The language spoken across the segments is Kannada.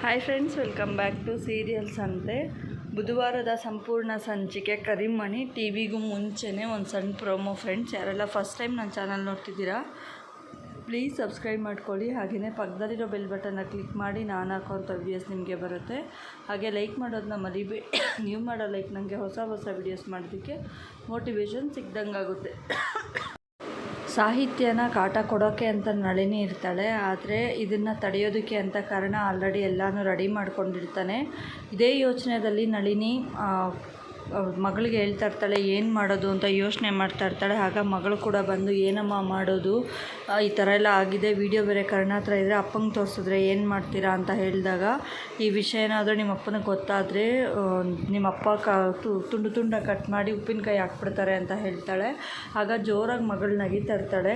Hi friends welcome back to serials ಅಂತೆ ಬುಧವಾರದ ಸಂಪೂರ್ಣ ಸಂಚಿಕೆ ಕರಿಮಣಿ ಟಿ ವಿಗೂ ಮುಂಚೆನೇ ಒಂದು ಸಣ್ಣ ಪ್ರೋಮೋ ಫ್ರೆಂಡ್ಸ್ ಯಾರೆಲ್ಲ ಫಸ್ಟ್ ಟೈಮ್ ನನ್ನ ಚಾನಲ್ ನೋಡ್ತಿದ್ದೀರಾ ಪ್ಲೀಸ್ ಸಬ್ಸ್ಕ್ರೈಬ್ ಮಾಡ್ಕೊಳ್ಳಿ. ಹಾಗೆಯೇ ಪಕ್ಕದಲ್ಲಿರೋ ಬೆಲ್ ಬಟನ್ನ ಕ್ಲಿಕ್ ಮಾಡಿ, ನಾನು ಹಾಕೋಂಥ ವೀಡಿಯೋಸ್ ನಿಮಗೆ ಬರುತ್ತೆ. ಹಾಗೆ ಲೈಕ್ ಮಾಡೋದನ್ನ ಮರಿಬೇ ನೀವು ಮಾಡೋ ಲೈಕ್ ನನಗೆ ಹೊಸ ಹೊಸ ವೀಡಿಯೋಸ್ ಮಾಡೋದಕ್ಕೆ ಮೋಟಿವೇಶನ್ ಸಿಗ್ದಂಗೆ ಆಗುತ್ತೆ ಸಾಹಿತ್ಯನ ಕಾಟ ಕೊಡೋಕ್ಕೆ ಅಂತ ನಳಿನಿ ಇರ್ತಾಳೆ, ಆದರೆ ಇದನ್ನು ತಡೆಯೋದಕ್ಕೆ ಅಂತ ಕಾರಣ ಆಲ್ರೆಡಿ ಎಲ್ಲನೂ ರೆಡಿ ಮಾಡ್ಕೊಂಡಿರ್ತಾನೆ. ಇದೇ ಯೋಚನೆಯಲ್ಲಿ ನಳಿನಿ ಮಗಳಿಗೆ ಹೇಳ್ತಾ ಇರ್ತಾಳೆ, ಏನು ಮಾಡೋದು? ಅಂತ ಯೋಚನೆ ಮಾಡ್ತಾ ಇರ್ತಾಳೆ. ಆಗ ಮಗಳು ಕೂಡ ಬಂದು, ಏನಮ್ಮ ಮಾಡೋದು? ಈ ಥರ ಎಲ್ಲ ಆಗಿದೆ. ವೀಡಿಯೋ ಬೇರೆ ಕರ್ಣ ಹತ್ರ ಇದ್ದರೆ ಅಪ್ಪಂಗೆ ತೋರಿಸಿದ್ರೆ ಏನು ಮಾಡ್ತೀರಾ? ಅಂತ ಹೇಳಿದಾಗ, ಈ ವಿಷಯ ಏನಾದರೂ ನಿಮ್ಮ ಅಪ್ಪನಿಗೆ ಗೊತ್ತಾದರೆ ನಿಮ್ಮ ಅಪ್ಪ ಕ ತುಂಡು ತುಂಡ ಕಟ್ ಮಾಡಿ ಉಪ್ಪಿನಕಾಯಿ ಹಾಕ್ಬಿಡ್ತಾರೆ ಅಂತ ಹೇಳ್ತಾಳೆ. ಆಗ ಜೋರಾಗಿ ಮಗಳು ನಗೀತಾ ಇರ್ತಾಳೆ.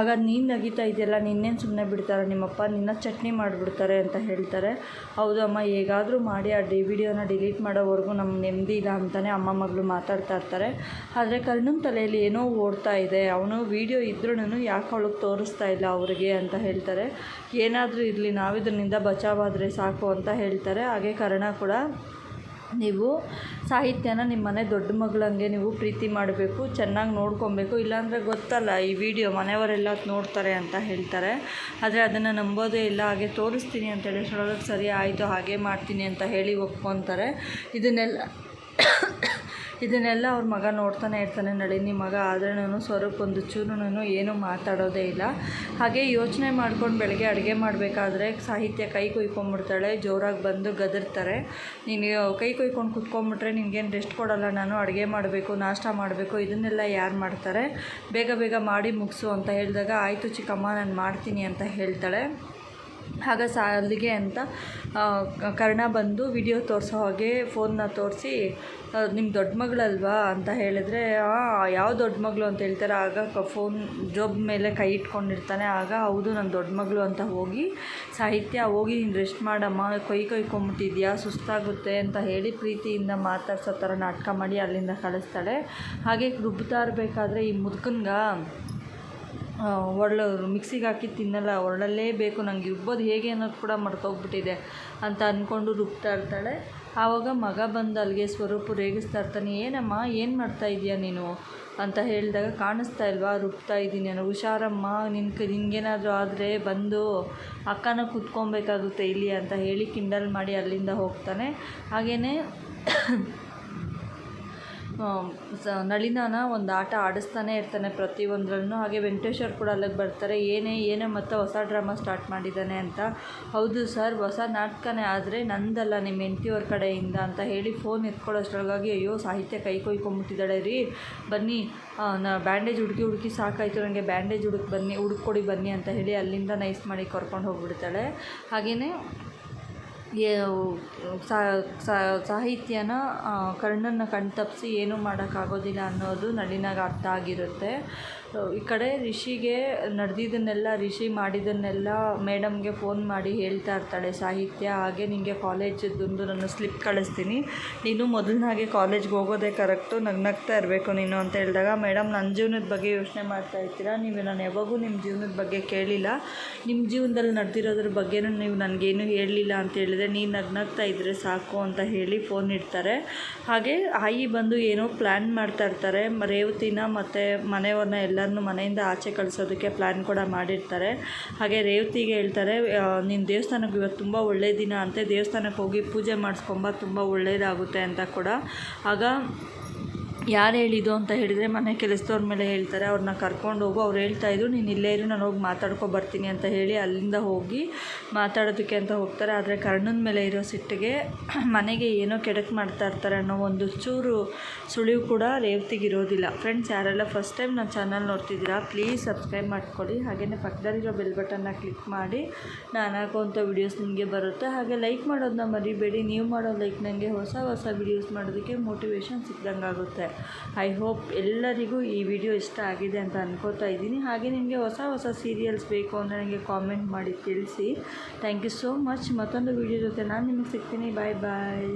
ಆಗ, ನೀನು ನಗೀತಾ ಇದೆಯಲ್ಲ ನಿನ್ನೇನು ಸುಮ್ಮನೆ ಬಿಡ್ತಾರೆ? ನಿಮ್ಮಪ್ಪ ನಿನ್ನ ಚಟ್ನಿ ಮಾಡಿಬಿಡ್ತಾರೆ ಅಂತ ಹೇಳ್ತಾರೆ. ಹೌದು ಅಮ್ಮ ಹೇಗಾದರೂ ಮಾಡಿ, ಆ ಡಿ, ವಿಡಿಯೋನ ಡಿಲೀಟ್ ಮಾಡೋವರೆಗೂ ನಮ್ಮ ನೆಮ್ಮದಿ ಇಲ್ಲ. ಅಂತಲೇ ಅಮ್ಮ ಮಗಳು ಮಾತಾಡ್ತಾ ಇರ್ತಾರೆ. ಆದರೆ ಕರ್ಣನ ತಲೆಯಲ್ಲಿ ಏನೋ ಓಡ್ತಾ ಇದೆ. ಅವನು ವೀಡಿಯೋ ಇದ್ರೂ ಯಾಕೆ ಅವಳಿಗೆ ತೋರಿಸ್ತಾ ಇಲ್ಲ ಅವರಿಗೆ ಅಂತ ಹೇಳ್ತಾರೆ. ಏನಾದರೂ ಇರಲಿ ನಾವಿದ್ರಿಂದ ಬಚಾವಾದರೆ ಸಾಕು ಅಂತ ಹೇಳ್ತಾರೆ. ಹಾಗೆ ಕರ್ಣ ಕೂಡ, ನೀವು ಸಾಹಿತ್ಯನ ನಿಮ್ಮ ಮನೆ ದೊಡ್ಡ ಮಗಳಂಗೆ ನೀವು ಪ್ರೀತಿ ಮಾಡಬೇಕು, ಚೆನ್ನಾಗಿ ನೋಡ್ಕೊಬೇಕು. ಇಲ್ಲಾಂದರೆ ಗೊತ್ತಲ್ಲ, ಈ ವಿಡಿಯೋ ಮನೆಯವರೆಲ್ಲ ನೋಡ್ತಾರೆ ಅಂತ ಹೇಳ್ತಾರೆ. ಆದರೆ ಅದನ್ನು ನಂಬೋದೇ ಇಲ್ಲ. ಹಾಗೆ ತೋರಿಸ್ತೀನಿ ಅಂತೇಳಿ ಹೇಳೋದಕ್ಕೆ ಸರಿ ಆಯಿತು, ಹಾಗೆ ಮಾಡ್ತೀನಿ ಅಂತ ಹೇಳಿ ಒಪ್ಕೊತಾರೆ. ಇದನ್ನೆಲ್ಲ ಇದನ್ನೆಲ್ಲ ಅವ್ರ ಮಗ ನೋಡ್ತಾನೆ ಇರ್ತಾನೆ ನಳಿನಿ ಮಗ ಆದ್ರೂ ಸ್ವರೂಪ್ ಒಂದು ಚೂರು ಏನೂ ಮಾತಾಡೋದೇ ಇಲ್ಲ. ಹಾಗೆ ಯೋಚನೆ ಮಾಡ್ಕೊಂಡು ಬೆಳಗ್ಗೆ ಅಡುಗೆ ಮಾಡಬೇಕಾದ್ರೆ ಸಾಹಿತ್ಯ ಕೈ ಕೊಯ್ಕೊಂಬಿಡ್ತಾಳೆ ಜೋರಾಗಿ ಬಂದು ಗದರ್ತಾರೆ. ನೀನು ಕೈ ಕುಯ್ಕೊಂಡು ಕುತ್ಕೊಂಡ್ಬಿಟ್ರೆ ನಿನಗೇನು ರೆಸ್ಟ್ ಕೊಡೋಲ್ಲ, ನಾನು ಅಡುಗೆ ಮಾಡಬೇಕು, ನಾಷ್ಟ ಮಾಡಬೇಕು, ಇದನ್ನೆಲ್ಲ ಯಾರು ಮಾಡ್ತಾರೆ? ಬೇಗ ಬೇಗ ಮಾಡಿ ಮುಗಿಸು ಅಂತ ಹೇಳಿದಾಗ, ಆಯಿತು ಚಿಕ್ಕಮ್ಮ, ನಾನು ಮಾಡ್ತೀನಿ ಅಂತ ಹೇಳ್ತಾಳೆ. ಆಗ ಸಾಲಿಗೆ ಅಂತ ಕರ್ಣ ಬಂದು ವಿಡಿಯೋ ತೋರಿಸೋ ಹಾಗೆ ಫೋನ್ನ ತೋರಿಸಿ ನಿಮ್ಮ ದೊಡ್ಡ ಮಗಳಲ್ವಾ? ಅಂತ ಹೇಳಿದ್ರೆ ಯಾವ ದೊಡ್ಡ ಮಗಳು? ಅಂತ ಹೇಳ್ತಾರೆ. ಆಗ ಫೋನ್ ಜೋಬ್ ಮೇಲೆ ಕೈ ಇಟ್ಕೊಂಡಿರ್ತಾನೆ. ಆಗ, ಹೌದು ನನ್ನ ದೊಡ್ಡ ಮಗಳು ಅಂತ ಹೋಗಿ, ಸಾಹಿತ್ಯ, ಹೋಗಿ ನೀನು ರೆಸ್ಟ್ ಮಾಡಮ್ಮ. ಕೊಯ್ ಕೊಯ್ಕೊಂಬಿಟ್ಟಿದ್ಯಾ ಸುಸ್ತಾಗುತ್ತೆ ಅಂತ ಹೇಳಿ ಪ್ರೀತಿಯಿಂದ ಮಾತಾಡ್ಸೋ ಥರ ನಾಟಕ ಮಾಡಿ ಅಲ್ಲಿಂದ ಕಳಿಸ್ತಾಳೆ. ಹಾಗೆ ರುಬ್ತಾ ಇರಬೇಕಾದ್ರೆ ಈ ಮುದುಕನ್ಗೆ ಒಳ್ಳೆ ಮಿಕ್ಸಿಗೆ ಹಾಕಿ ತಿನ್ನಲ್ಲ, ಒಳ್ಳಲ್ಲೇ ಬೇಕು, ನಂಗೆ ರುಬ್ಬೋದು ಹೇಗೆ ಅನ್ನೋದು ಕೂಡ ಮರ್ತೋಗ್ಬಿಟ್ಟಿದೆ ಅಂತ ಅಂದ್ಕೊಂಡು ರುಬ್ತಾ ಇರ್ತಾಳೆ. ಆವಾಗ ಮಗ ಬಂದು ಅಲ್ಲಿಗೆ ಸ್ವರೂಪ ರೇಗಿಸ್ತಾ ಇರ್ತಾನೆ, ಏನಮ್ಮ, ಏನು ಮಾಡ್ತಾ ಇದೀಯ ನೀನು? ಅಂತ ಹೇಳಿದಾಗ, ಕಾಣಿಸ್ತಾ ಇಲ್ವಾ? ರುಬ್ತಾ ಇದ್ದೀನಿ. ನಾನು, ಹುಷಾರಮ್ಮ ನಿನ್ಗೆ ನಿನಗೇನಾದರೂ ಆದರೆ ಬಂದು ಅಕ್ಕನ ಕುತ್ಕೊಬೇಕಾಗುತ್ತೆ ಇಲ್ಲಿ ಅಂತ ಹೇಳಿ ಕಿಂಡಲ್ ಮಾಡಿ ಅಲ್ಲಿಂದ ಹೋಗ್ತಾನೆ. ಹಾಗೆಯೇ ಸ, ನಳಿನಾನ ಒಂದು ಆಟ ಆಡಿಸ್ತಾನೆ ಇರ್ತಾನೆ ಪ್ರತಿಯೊಂದರಲ್ಲೂ. ಹಾಗೆ ವೆಂಕಟೇಶ್ವರ್ ಕೂಡ ಅಲ್ಲಿಗೆ ಬರ್ತಾರೆ. ಏನೇ ಏನೇ ಮತ್ತೆ ಹೊಸ ಡ್ರಾಮಾ ಸ್ಟಾರ್ಟ್ ಮಾಡಿದ್ದಾನೆ ಅಂತ. ಹೌದು ಸರ್, ಹೊಸ ನಾಟಕನೇ ಆದರೆ ನಂದಲ್ಲ ನಿಮ್ಮ ಹೆಂಡ್ತಿಯವ್ರ ಕಡೆಯಿಂದ ಅಂತ ಹೇಳಿ ಫೋನ್ ಎತ್ಕೊಳ್ಳೋಷ್ಟ್ರೊಳಗಾಗಿ ಅಯ್ಯೋ ಸಾಹಿತ್ಯ ಕೈ ಕೊಯ್ಕೊಂಬಿಟ್ಟಿದ್ದಾಳೆ ರೀ. ಬನ್ನಿ ನಾ, ಬ್ಯಾಂಡೇಜ್ ಹುಡುಕಿ ಹುಡುಕಿ ಸಾಕಾಯಿತು ನನಗೆ ಬ್ಯಾಂಡೇಜ್ ಹುಡುಕಿ ಬನ್ನಿ ಹುಡುಕೊಡಿ ಬನ್ನಿ ಅಂತ ಹೇಳಿ ಅಲ್ಲಿಂದ ನೈಸ್ ಮಾಡಿ ಕರ್ಕೊಂಡು ಹೋಗಿಬಿಡ್ತಾಳೆ. ಹಾಗೆಯೇ ಸಾಹಿತ್ಯನ ಕರ್ಣನ ಕಣ್ತಪ್ಪಿಸಿ ಏನೂ ಮಾಡೋಕ್ಕಾಗೋದಿಲ್ಲ ಅನ್ನೋದು ನಳಿನಾಗೆ ಅರ್ಥ ಆಗಿರುತ್ತೆ. ಈ ಕಡೆ ರಿಷಿಗೆ ನಡೆದಿದ್ದನ್ನೆಲ್ಲ, ರಿಷಿ ಮಾಡಿದ್ದನ್ನೆಲ್ಲ ಮೇಡಮ್ಗೆ ಫೋನ್ ಮಾಡಿ ಹೇಳ್ತಾ ಇರ್ತಾಳೆ, ಸಾಹಿತ್ಯ, ಹಾಗೆ ನಿನಗೆ ಕಾಲೇಜದ್ದು ನಾನು ಸ್ಲಿಪ್ ಕಳಿಸ್ತೀನಿ. ನೀನು ಮೊದಲನಾಗೆ ಕಾಲೇಜ್ಗೆ ಹೋಗೋದೇ ಕರೆಕ್ಟು ನಗ್ನಗ್ತಾ ಇರಬೇಕು ನೀನು, ಅಂತ ಹೇಳಿದಾಗ, ಮೇಡಮ್ ನನ್ನ ಜೀವನದ ಬಗ್ಗೆ ಯೋಚನೆ ಮಾಡ್ತಾ ಇರ್ತೀರಾ? ನೀವು ನಾನು ಯಾವಾಗೂ ನಿಮ್ಮ ಜೀವನದ ಬಗ್ಗೆ ಕೇಳಿಲ್ಲ. ನಿಮ್ಮ ಜೀವನದಲ್ಲಿ ನಡೆದಿರೋದ್ರ ಬಗ್ಗೆನೂ ನೀವು ನನಗೇನು ಹೇಳಲಿಲ್ಲ ಅಂತ ಹೇಳಿದ್ರೆ, ನೀನು ನಗ್ನಗ್ತಾ ಇದ್ದರೆ ಸಾಕು ಅಂತ ಹೇಳಿ ಫೋನ್ ಇಡ್ತಾರೆ. ಹಾಗೆ, ಆಯಿ ಬಂದು ಏನೋ ಪ್ಲ್ಯಾನ್ ಮಾಡ್ತಾ ಇರ್ತಾರೆ. ರೇವತಿನ ಮತ್ತು ಮನೆಯವ್ರನ್ನ ಎಲ್ಲರನ್ನೂ ಮನೆಯಿಂದ ಆಚೆ ಕಳಿಸೋದಕ್ಕೆ ಪ್ಲ್ಯಾನ್ ಕೂಡ ಮಾಡಿರ್ತಾರೆ. ಹಾಗೆ ರೇವತಿಗೆ ಹೇಳ್ತಾರೆ ನಿನ್ನ ದೇವಸ್ಥಾನಕ್ಕೆ ಇವತ್ತು ತುಂಬ ಒಳ್ಳೆಯ ದಿನ ಅಂತೆ, ದೇವಸ್ಥಾನಕ್ಕೆ ಹೋಗಿ ಪೂಜೆ ಮಾಡಿಸ್ಕೊಂಬ, ತುಂಬ ಒಳ್ಳೆಯದಾಗುತ್ತೆ ಅಂತ ಕೂಡ. ಆಗ ಯಾರು ಹೇಳಿದ್ದು ಅಂತ ಹೇಳಿದರೆ ಮನೆ ಕೆಲಸದವ್ರ ಮೇಲೆ ಹೇಳ್ತಾರೆ ಅವ್ರನ್ನ ಕರ್ಕೊಂಡು ಹೋಗು, ಅವ್ರು ಹೇಳ್ತಾಯಿದ್ರು ನೀನು ಇಲ್ಲೇ ಇರು, ನಾನು ಹೋಗಿ ಮಾತಾಡ್ಕೊ ಬರ್ತೀನಿ ಅಂತ ಹೇಳಿ ಅಲ್ಲಿಂದ ಹೋಗಿ ಮಾತಾಡೋದಕ್ಕೆ ಅಂತ ಹೋಗ್ತಾರೆ. ಆದರೆ ಕರ್ಣನ ಮೇಲೆ ಇರೋ ಸಿಟ್ಟಿಗೆ ಮನೆಗೆ ಏನೋ ಕೆಡಕ್ ಮಾಡ್ತಾ ಇರ್ತಾರೆ ಅನ್ನೋ ಒಂದು ಚೂರು ಸುಳಿವು ಕೂಡ ರೇವತಿಗೆ ಇರೋದಿಲ್ಲ. ಫ್ರೆಂಡ್ಸ್ ಯಾರೆಲ್ಲ ಫಸ್ಟ್ ಟೈಮ್ ನನ್ನ ಚಾನಲ್ ನೋಡ್ತಿದ್ದೀರಾ ಪ್ಲೀಸ್ ಸಬ್ಸ್ಕ್ರೈಬ್ ಮಾಡ್ಕೊಳ್ಳಿ. ಹಾಗೆಯೇ ಪಕ್ಕದಲ್ಲಿರೋ ಬೆಲ್ ಬಟನ್ನ ಕ್ಲಿಕ್ ಮಾಡಿ, ನಾನು ಹಾಕೋವಂಥ ವೀಡಿಯೋಸ್ ನಿಮಗೆ ಬರುತ್ತೆ. ಹಾಗೆ ಲೈಕ್ ಮಾಡೋದನ್ನ ಮರಿಬೇಡಿ. ನೀವು ಮಾಡೋ ಲೈಕ್ ನನಗೆ ಹೊಸ ಹೊಸ ವೀಡಿಯೋಸ್ ಮಾಡೋದಕ್ಕೆ ಮೋಟಿವೇಶನ್ ಸಿಕ್ದಂಗೆ ಆಗುತ್ತೆ ಐ ಹೋಪ್ ಎಲ್ಲರಿಗೂ ಈ ವಿಡಿಯೋ ಇಷ್ಟ ಆಗಿದೆ ಅಂತ ಅನ್ಕೋತಾ ಇದ್ದೀನಿ. ಹಾಗೆ ನಿಮಗೆ ಹೊಸ ಹೊಸ ಸೀರಿಯಲ್ಸ್ ಬೇಕು ಅಂದರೆ ನನಗೆ ಕಾಮೆಂಟ್ ಮಾಡಿ ತಿಳಿಸಿ. ಥ್ಯಾಂಕ್ ಯು ಸೋ ಮಚ್ ಮತ್ತೊಂದು ವಿಡಿಯೋ ಜೊತೆ ನಾನು ನಿಮಗೆ ಸಿಗ್ತೀನಿ. ಬಾಯ್ ಬಾಯ್